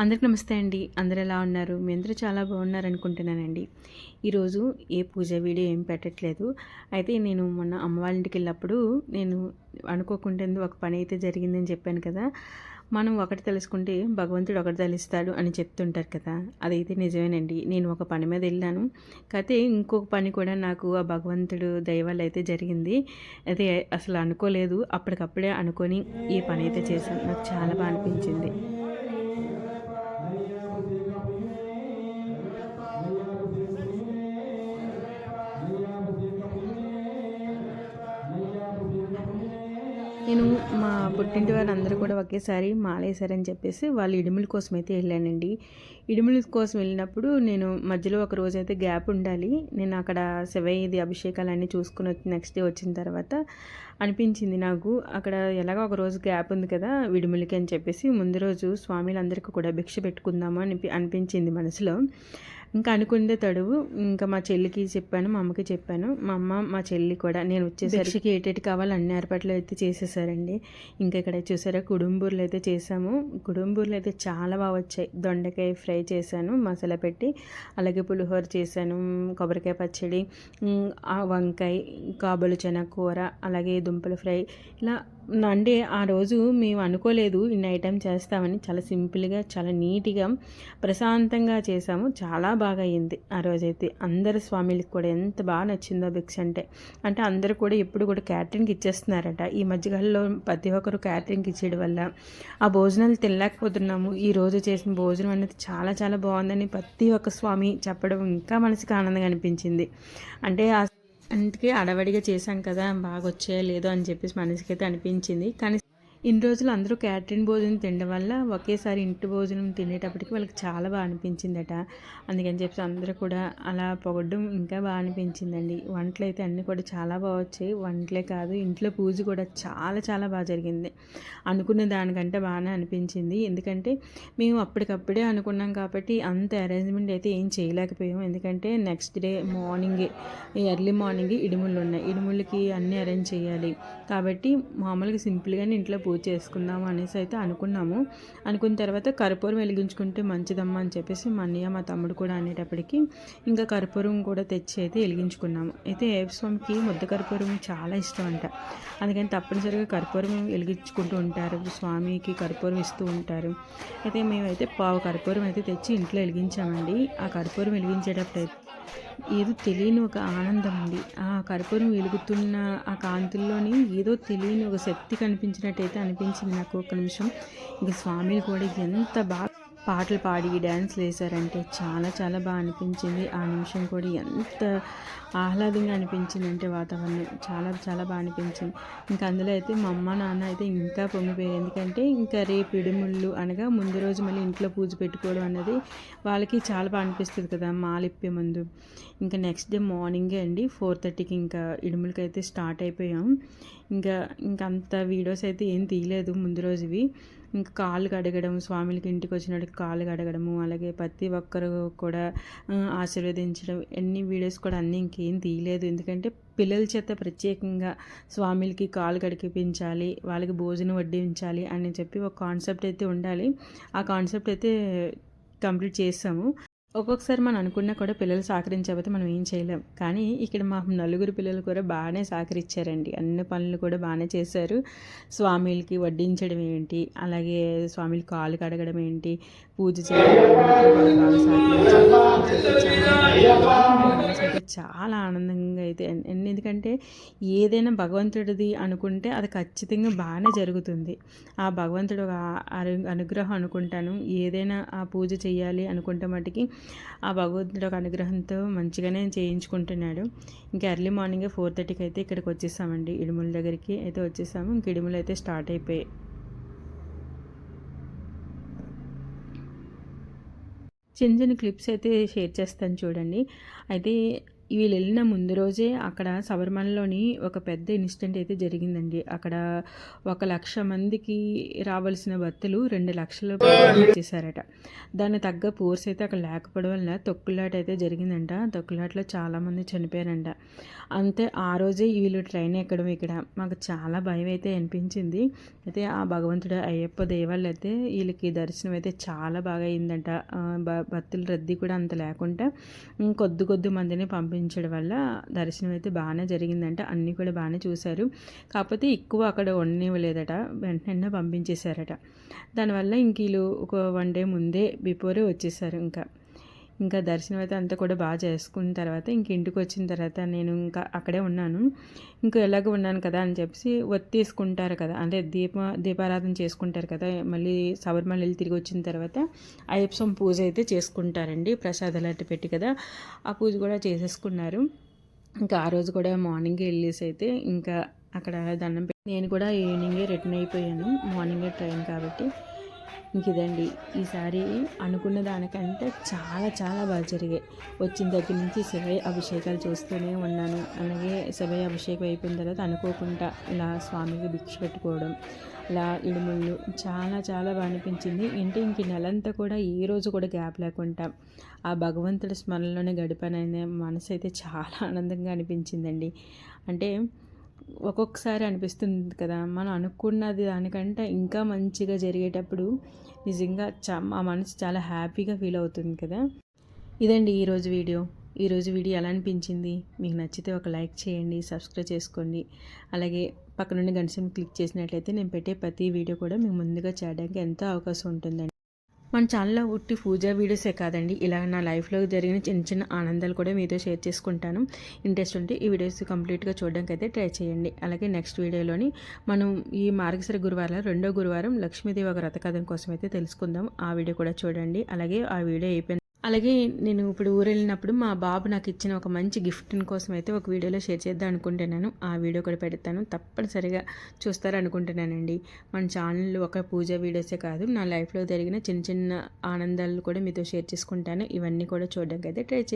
అందరికి నమస్తే అండి. అందరు ఎలా ఉన్నారు? మీ అందరూ చాలా బాగున్నారు అనుకుంటున్నానండి ఈరోజు ఏ పూజ వీడియో ఏం పెట్టట్లేదు. అయితే నేను మొన్న అమ్మ వాళ్ళ ఇంటికి వెళ్ళినప్పుడు నేను అనుకోకుండా ఒక పని అయితే జరిగిందని చెప్పాను కదా. మనం ఒకటి తెలుసుకుంటే భగవంతుడు ఒకటి తెలుస్తాడు అని చెప్తుంటారు కదా. అదైతే నిజమేనండి. నేను ఒక పని మీద వెళ్ళాను. కాకపోతే ఇంకొక పని కూడా నాకు ఆ భగవంతుడు దయవల్ల అయితే జరిగింది. అయితే అసలు అనుకోలేదు. అప్పటికప్పుడే అనుకొని ఈ పని అయితే చేశాను. నాకు చాలా బాగా అనిపించింది. నేను మా పుట్టింటి వారందరూ కూడా ఒకేసారి మాలేశారని చెప్పేసి వాళ్ళు ఇడుముల కోసం అయితే వెళ్ళానండి. ఇడుముల కోసం వెళ్ళినప్పుడు నేను మధ్యలో ఒక రోజు అయితే గ్యాప్ ఉండాలి. నేను అక్కడ శివయ్యది అభిషేకాలన్నీ చూసుకుని వచ్చి నెక్స్ట్ డే వచ్చిన తర్వాత అనిపించింది నాకు. అక్కడ ఎలాగో ఒక రోజు గ్యాప్ ఉంది కదా విడుములకి అని చెప్పేసి ముందు రోజు స్వామిలందరికీ కూడా భిక్ష పెట్టుకుందాము అని అనిపించింది మనసులో. ఇంకా అనుకుందే తడువు ఇంకా మా చెల్లికి చెప్పాను మా అమ్మకి చెప్పాను. మా అమ్మ మా చెల్లి కూడా నేను వచ్చేసరికి ఏటేటి కావాలి అన్ని ఏర్పాట్లు అయితే చేసేసారండి. ఇంకా ఇక్కడ చూసారా కుడుంబూర్లు అయితే చేసాము. కుడుంబూర్లు అయితే చాలా బాగా వచ్చాయి. దొండకాయ ఫ్రై చేశాను మసాలా పెట్టి అలాగే పులిహోర చేశాను కొబ్బరికాయ పచ్చడి వంకాయ కాబలు చెన కూర అలాగే దుంపల ఫ్రై. ఇలా అంటే ఆ రోజు మేము అనుకోలేదు ఇన్ని ఐటెం చేస్తామని. చాలా సింపుల్గా చాలా నీట్గా ప్రశాంతంగా చేసాము. చాలా బాగా అయ్యింది ఆ రోజైతే. అందరు స్వామిలకు కూడా ఎంత బాగా నచ్చిందో భిక్ష అంటే. అంటే అందరూ కూడా ఎప్పుడు కూడా క్యాటరింగ్ ఇచ్చేస్తున్నారట. ఈ మధ్యకాలంలో ప్రతి ఒక్కరు క్యాటరింగ్ ఇచ్చేయడం వల్ల. ఆ భోజనాలు తినలేకపోతున్నాము. ఈ రోజు చేసిన భోజనం అనేది చాలా చాలా బాగుందని ప్రతి ఒక్క స్వామి చెప్పడం ఇంకా మనసుకి ఆనందంగా అనిపించింది. అంటే ఆ అందుకే అడవడిగా చేశాం కదా బాగా వచ్చాయో లేదో అని చెప్పేసి మనసుకైతే అనిపించింది. కానీ ఇన్ని రోజులు అందరూ క్యాటరింగ్ భోజనం తినడం వల్ల ఒకేసారి ఇంటి భోజనం తినేటప్పటికి వాళ్ళకి చాలా బాగా అనిపించిందట. అందుకని చెప్పి అందరూ కూడా అలా పొగడ్డం ఇంకా బాగా అనిపించిందండి. వంటలు అయితే అన్నీ కూడా చాలా బాగా వచ్చాయి. వంటలే కాదు ఇంట్లో పూజ కూడా చాలా చాలా బాగా జరిగింది. అనుకున్న దానికంటే బాగానే అనిపించింది. ఎందుకంటే మేము అప్పటికప్పుడే అనుకున్నాం కాబట్టి అంత అరేంజ్మెంట్ అయితే ఏం చేయలేకపోయాం. ఎందుకంటే నెక్స్ట్ డే మార్నింగే ఎర్లీ మార్నింగ్ ఇడుములు ఉన్నాయి. ఇడుములకి అన్నీ అరేంజ్ చేయాలి. కాబట్టి మామూలుగా సింపుల్గానే ఇంట్లో పూజ చేసుకుందాము అనేసి అయితే అనుకున్నాము. అనుకున్న తర్వాత కర్పూరం వెలిగించుకుంటే మంచిదమ్మా అని చెప్పేసి మా అన్నయ్య మా తమ్ముడు కూడా అనేటప్పటికి ఇంకా కర్పూరం కూడా తెచ్చి అయితే వెలిగించుకున్నాము. అయితే స్వామికి ముద్ద కర్పూరం చాలా ఇష్టం అంట. అందుకని తప్పనిసరిగా కర్పూరం వెలిగించుకుంటూ ఉంటారు. స్వామికి కర్పూరం ఇస్తూ ఉంటారు. అయితే మేమైతే పావు కర్పూరం అయితే తెచ్చి ఇంట్లో వెలిగించామండి. ఆ కర్పూరం వెలిగించేటప్పుడు ఏదో తెలియని ఒక ఆనందం ఉంది. ఆ కర్పూరం వెలుగుతున్న ఆ కాంతుల్లోని ఏదో తెలియని ఒక శక్తి కనిపించినట్టయితే అనిపించింది నాకు ఒక నిమిషం. ఇంకా స్వామిని కూడా ఎంత బాగా పాటలు పాడి డ్యాన్స్లు వేశారంటే చాలా చాలా బాగా అనిపించింది. ఆ నిమిషం కూడా ఎంత ఆహ్లాదంగా అనిపించింది అంటే వాతావరణం చాలా చాలా బాగా అనిపించింది. ఇంకా అందులో అయితే మా అమ్మ నాన్న అయితే ఇంకా పొంగిపోయారు. ఎందుకంటే ఇంకా రేపు ఇడుముళ్ళు అనగా ముందు రోజు మళ్ళీ ఇంట్లో పూజ పెట్టుకోవడం అన్నది వాళ్ళకి చాలా బాగా అనిపిస్తుంది కదా మాలిప్పే ముందు. ఇంకా నెక్స్ట్ డే మార్నింగే అండి ఫోర్ థర్టీకి ఇంకా ఇడుములకి అయితే స్టార్ట్ అయిపోయాం. ఇంకా ఇంకా అంత వీడియోస్ అయితే ఏం తీయలేదు ముందు రోజువి. ఇంకా కాళ్ళు కడగడం స్వామికి ఇంటికి వచ్చినట్టు కాళ్ళు కడగడము అలాగే ప్రతి ఒక్కరు కూడా ఆశీర్వదించడం ఎన్ని వీడియోస్ కూడా అన్నీ ఇంకేం తీయలేదు. ఎందుకంటే పిల్లల చేత ప్రత్యేకంగా స్వామికి కాలు కడిగిపించాలి వాళ్ళకి భోజనం వడ్డించాలి అని చెప్పి ఒక కాన్సెప్ట్ అయితే ఉండాలి. ఆ కాన్సెప్ట్ అయితే కంప్లీట్ చేసాము ఒక్కొక్కసారి మనం అనుకున్నా కూడా పిల్లలు సహకరించకపోతే మనం ఏం చేయలేం. కానీ ఇక్కడ మా నలుగురు పిల్లలు కూడా బాగానే సహకరించారండి. అన్ని పనులు కూడా బాగానే చేశారు. స్వామిలకి వడ్డించడం ఏంటి? అలాగే స్వామిలు కాలు కడగడం ఏంటి? పూజ చేయడం చాలా ఆనందంగా అయితే ఎందుకంటే ఏదైనా భగవంతుడిది అనుకుంటే అది ఖచ్చితంగా బాగానే జరుగుతుంది. ఆ భగవంతుడు అనుగ్రహం అనుకుంటాను. ఏదైనా ఆ పూజ చేయాలి అనుకుంటే మటుకి ఆ భగవంతుడు ఒక అనుగ్రహంతో మంచిగానే చేయించుకుంటున్నాడు. ఇంకా ఎర్లీ మార్నింగే ఫోర్ థర్టీకి అయితే ఇక్కడికి వచ్చేసామండి. ఇడుముల దగ్గరికి అయితే వచ్చేసాము. ఇంక ఇడుములు అయితే స్టార్ట్ అయిపోయాయి చిన్న చిన్న క్లిప్స్ అయితే షేర్ చేస్తాను చూడండి. అయితే వీళ్ళు వెళ్ళిన ముందు రోజే అక్కడ శబరిమలలోని ఒక పెద్ద ఇన్సిడెంట్ అయితే జరిగిందండి. అక్కడ ఒక లక్ష మందికి రావాల్సిన భక్తులు రెండు లక్షలు చేశారట దాన్ని తగ్గ ఫోర్స్ అయితే అక్కడ లేకపోవడం వల్ల తొక్కులాట అయితే జరిగిందంట. తొక్కులాటలో చాలామంది చనిపోయారంట. అంతే ఆ రోజే వీళ్ళు ట్రైన్ ఎక్కడం ఇక్కడ. మాకు చాలా భయం అయితే అనిపించింది. అయితే ఆ భగవంతుడు అయ్యప్ప దేవాళ్ళు అయితే వీళ్ళకి దర్శనం అయితే చాలా బాగా అయిందంట. భక్తుల రద్దీ కూడా అంత లేకుండా కొద్ది కొద్ది మందిని పంపించారు. పంపించడం వల్ల దర్శనం అయితే బాగానే జరిగిందంట. అన్నీ కూడా బాగానే చూశారు. కాకపోతే ఎక్కువ అక్కడ ఉండనివ్వలేదట. వెంటనే పంపించేశారట. దానివల్ల ఇంక వీళ్ళు ఒక వన్ డే ముందే బిఫోరే వచ్చేసారు ఇంకా. ఇంకా దర్శనం అయితే అంతా కూడా బాగా చేసుకున్న తర్వాత ఇంక ఇంటికి వచ్చిన తర్వాత నేను ఇంకా అక్కడే ఉన్నాను. ఇంకా ఎలాగ ఉన్నాను కదా అని చెప్పేసి ఒత్తేసుకుంటారు కదా అంటే దీప దీపారాధన చేసుకుంటారు కదా మళ్ళీ శబరిమల వెళ్ళి తిరిగి వచ్చిన తర్వాత అయ్యప్సం పూజ అయితే చేసుకుంటారండి ప్రసాదాలు అట్టు పెట్టి కదా ఆ పూజ కూడా చేసేసుకున్నారు. ఇంకా ఆ రోజు కూడా మార్నింగ్ వెళ్ళేసి అయితే ఇంకా అక్కడ దండం పెట్టి నేను కూడా ఈవినింగే రిటర్న్ అయిపోయాను మార్నింగే ట్రైన్ కాబట్టి. ఇంక ఇదండి. ఈసారి అనుకున్న దానికంటే చాలా చాలా బాగా జరిగాయి. వచ్చిన దగ్గర నుంచి శివయ్య అభిషేకాలు చూస్తూనే ఉన్నాను. అలాగే శివయ్య అభిషేకం అయిపోయిన తర్వాత అనుకోకుండా ఇలా స్వామికి భిక్ష పెట్టుకోవడం ఇలా ఇడుముళ్ళు చాలా చాలా బాగా అనిపించింది. అంటే ఇంక నెలంతా కూడా ఏ రోజు కూడా గ్యాప్ లేకుండా ఆ భగవంతుడి స్మరణలోనే గడిపాననే మనసు అయితే చాలా ఆనందంగా అనిపించిందండి. అంటే ఒక్కొక్కసారి అనిపిస్తుంది కదా మనం అనుకున్నది దానికంటే ఇంకా మంచిగా జరిగేటప్పుడు నిజంగా చా మా మనసు చాలా హ్యాపీగా ఫీల్ అవుతుంది కదా. ఇదండి ఈరోజు వీడియో. ఈరోజు వీడియో ఎలా అనిపించింది? మీకు నచ్చితే ఒక లైక్ చేయండి సబ్స్క్రైబ్ చేసుకోండి. అలాగే పక్కనుండి గంట క్లిక్ చేసినట్లయితే నేను పెట్టే ప్రతి వీడియో కూడా మీకు ముందుగా చేయడానికి ఎంతో అవకాశం ఉంటుందండి. మన ఛానల్లో ఉట్టి పూజా వీడియోసే కాదండి. ఇలా నా లైఫ్లో జరిగిన చిన్న చిన్న ఆనందాలు కూడా మీతో షేర్ చేసుకుంటాను. ఇంట్రెస్ట్ ఉంటే ఈ వీడియోస్ కంప్లీట్గా చూడడానికి అయితే ట్రై చేయండి. అలాగే నెక్స్ట్ వీడియోలోని మనం ఈ మార్గశిర గురువారం రెండో గురువారం లక్ష్మీదేవి ఒక రథకథం కోసం అయితే తెలుసుకుందాం. ఆ వీడియో కూడా చూడండి. అలాగే ఆ వీడియో అయిపోయింది అలాగే నేను ఇప్పుడు ఊరు వెళ్ళినప్పుడు మా బాబు నాకు ఇచ్చిన ఒక మంచి గిఫ్ట్ కోసం అయితే ఒక వీడియోలో షేర్ చేద్దాం అనుకుంటున్నాను. ఆ వీడియో కూడా పెడతాను. తప్పనిసరిగా చూస్తారు అనుకుంటున్నానండి మన ఛానల్ ఒక పూజ వీడియోసే కాదు నా లైఫ్లో జరిగిన చిన్న చిన్న ఆనందాలు కూడా మీతో షేర్ చేసుకుంటాను. ఇవన్నీ కూడా చూడడానికి అయితే ట్రై